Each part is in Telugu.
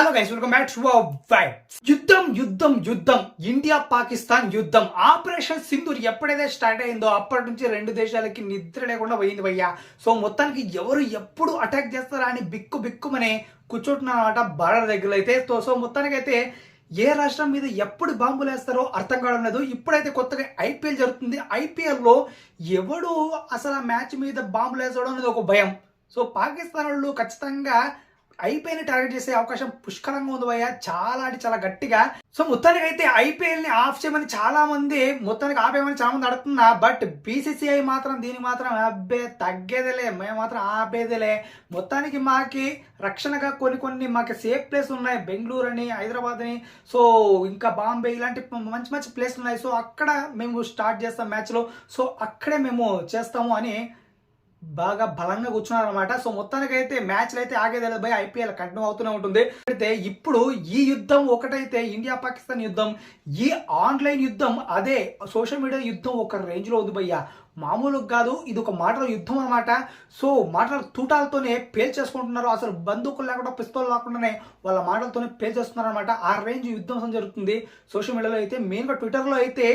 Hello guys welcome back to యుద్ధం యుద్ధం యుద్ధం. ఇండియా పాకిస్తాన్ యుద్ధం. ఆపరేషన్ సింధూర్ ఎప్పుడైతే స్టార్ట్ అయిందో అప్పటి నుంచి రెండు దేశాలకి నిద్ర లేకుండా పోయింది భయ్యా. సో మొత్తానికి ఎవరు ఎప్పుడు అటాక్ చేస్తారా అని బిక్కు బిక్కుమనే కూర్చుంటున్నారన్నమాట బార్డర్ దగ్గర అయితే. సో సో మొత్తానికి అయితే ఏ రాష్ట్రం మీద ఎప్పుడు బాంబులు వేస్తారో అర్థం కావడం లేదు. ఇప్పుడైతే కొత్తగా ఐపీఎల్ జరుగుతుంది. ఐపీఎల్లో ఎవడు అసలు ఆ మ్యాచ్ మీద బాంబులు వేస్తాడో అనేది ఒక భయం. సో పాకిస్తాన్ వాళ్ళు ఖచ్చితంగా ఐపీఎల్ని టార్గెట్ చేసే అవకాశం పుష్కలంగా ఉంది భయ్య. చాలా అంటే చాలా గట్టిగా. సో మొత్తానికి అయితే ఐపీఎల్ని ఆఫ్ చేయమని చాలా మంది మొత్తానికి ఆపేయమని చాలా మంది అడుగుతున్నా. బట్ బీసీసీఐ మాత్రం దీనికి మాత్రం అబ్బే తగ్గేదేలే. మేము మాత్రం ఆపేదేలే. మొత్తానికి మాకి రక్షణగా కొన్ని కొన్ని మాకు సేఫ్ ప్లేస్ ఉన్నాయి. బెంగళూరు అని హైదరాబాద్ అని. సో ఇంకా బాంబే ఇలాంటి మంచి మంచి ప్లేస్ ఉన్నాయి. సో అక్కడ మేము స్టార్ట్ చేస్తాం మ్యాచ్లో సో అక్కడే మేము చేస్తాము అని బాగా బలంగా కూర్చున్నారనమాట సో మొత్తానికి అయితే మ్యాచ్లు అయితే ఆగేది లేదు భయ. ఐపీఎల్ కంటిన్యూ అవుతూనే ఉంటుంది. అయితే ఇప్పుడు ఈ యుద్ధం ఒకటైతే ఇండియా పాకిస్తాన్ యుద్ధం ఈ ఆన్లైన్ యుద్ధం అదే సోషల్ మీడియా యుద్ధం ఒక రేంజ్లో ఉంది భయ్య. మామూలుగా కాదు ఇది ఒక మాటల యుద్ధం అనమాట సో మాటల తూటాలతోనే పేల్చేసుకుంటున్నారు అసలు బందూకులు లేకుండా పిస్తోల్ లేకుండానే వాళ్ళ మాటలతోనే పేల్చేస్తున్నారు అనమాట ఆ రేంజ్ యుద్ధం జరుగుతుంది సోషల్ మీడియాలో అయితే మెయిన్గా ట్విట్టర్లో అయితే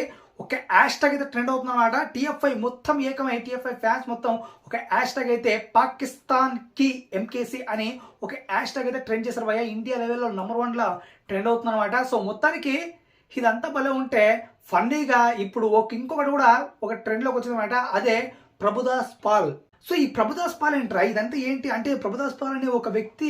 ఒక హ్యాష్ ట్యాగ్ అయితే ట్రెండ్ అవుతుందన్నమాట. టీఎఫ్ఐ మొత్తం ఏకమై టీఎఫ్ఐ ఫ్యాన్స్ మొత్తం ఒక హ్యాష్ ట్యాగ్ అయితే పాకిస్తాన్కి ఎంకేసి అని ఒక హ్యాష్ ట్యాగ్ అయితే ట్రెండ్ చేశారు భయ ఇండియా లెవెల్లో నెంబర్ వన్లో ట్రెండ్ అవుతుందన్నమాట. సో మొత్తానికి ఇదంతా భలే ఉంటే ఫన్నీగా ఇప్పుడు ఒక ఇంకొకటి కూడా ఒక ట్రెండ్లోకి వచ్చిందన్నమాట. అదే ప్రభుదాస్ పాల్. సో ఈ ప్రభుదాస్ పాల్ ఏంట్రా? ఇదంతా ఏంటి? అంటే ప్రభుదాస్ పాల్ అనే ఒక వ్యక్తి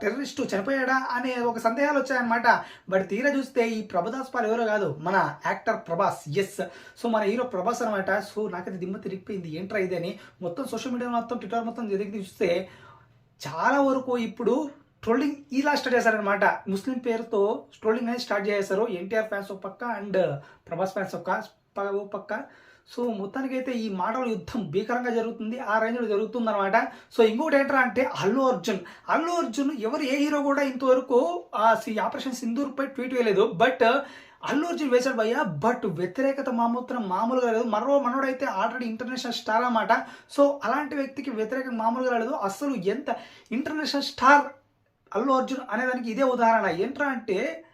టెర్రరిస్ట్ చనిపోయాడా అనే ఒక సందేహాలు వచ్చాయన్నమాట. బట్ తీరా చూస్తే ఈ ప్రభుదాస్ పాల్ ఎవరో కాదు మన యాక్టర్ ప్రభాస్. ఎస్ సో మన హీరో ప్రభాస్ అనమాట సో నాకైతే దిమ్మ తిరిగిపోయింది. ఏంట్రా ఇది అని మొత్తం సోషల్ మీడియా మొత్తం ట్విట్టర్ మొత్తం ఎదిగి చూస్తే చాలా వరకు ఇప్పుడు ట్రోలింగ్ ఇలా స్టార్ట్ చేశారనమాట ముస్లిం పేరుతో ట్రోలింగ్ అనేది స్టార్ట్ చేశారు. ఎన్టీఆర్ ఫ్యాన్స్ ఒక పక్క అండ్ ప్రభాస్ ఫ్యాన్స్ ఒక ఓ పక్క. సో మొత్తానికి అయితే ఈ మాటల యుద్ధం భీకరంగా జరుగుతుంది ఆ రేంజ్లో జరుగుతుంది అనమాట సో ఇంకొకటి ఏంటరా అంటే అల్లు అర్జున్. అల్లు అర్జున్ ఎవరు ఏ హీరో కూడా ఇంతవరకు ఆ సి- ఆపరేషన్ సింధూర్పై ట్వీట్ వేయలేదు. బట్ అల్లు అర్జున్ వేశాడు భయ్య. బట్ వ్యతిరేకత మామూలు మామూలుగా లేదు. మరో మనోడైతే ఆల్రెడీ ఇంటర్నేషనల్ స్టార్ అన్నమాట. సో అలాంటి వ్యక్తికి వ్యతిరేకం మామూలుగా లేదు. అసలు ఎంత ఇంటర్నేషనల్ స్టార్ అల్లు అర్జున్ అనేదానికి ఇదే ఉదాహరణ. ఏంట్రా అంటే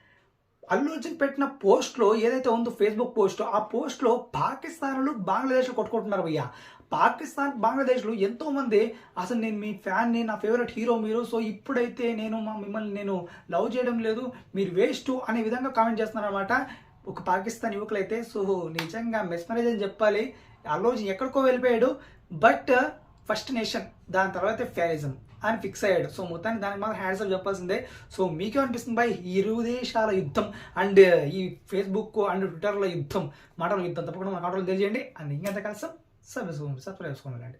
అల్లు అర్జున్ పెట్టిన పోస్ట్లో ఏదైతే ఉందో ఫేస్బుక్ పోస్ట్ ఆ పోస్ట్లో పాకిస్తాన్లు బంగ్లాదేశ్లో కొట్టుకుంటున్నారు అయ్యా పాకిస్తాన్ బంగ్లాదేశ్లో ఎంతో మంది అసలు నేను మీ ఫ్యాన్ని నా ఫేవరెట్ హీరో మీరు సో ఇప్పుడైతే నేను మా మిమ్మల్ని నేను లవ్ చేయడం లేదు మీరు వేస్ట్ అనే విధంగా కామెంట్ చేస్తున్నారు అనమాట ఒక పాకిస్తాన్ యువకులు అయితే సో నిజంగా మెస్మరైజ్ అని చెప్పాలి. ఆ రోజు ఎక్కడికో వెళ్ళిపోయాడు బట్ ఫస్ట్ నేషన్ దాని తర్వాత ఫ్యారిజం. అని ఫిక్స్ అయ్యాడు. సో మొత్తానికి దానికి మాత్రం హ్యాండ్స్ అప్ చెప్పాల్సిందే. సో మీకేమనిపిస్తుంది బై ఇరు దేశాల యుద్ధం అండ్ ఈ ఫేస్బుక్ అండ్ ట్విట్టర్లో యుద్ధం మాటల యుద్ధం. తప్పకుండా మన మాటలు తెలియజేయండి. అండ్ ఇంకెంత కలిసి సబ్స్క్రైబ్ సబ్స్క్రైబ్ చేసుకోండి.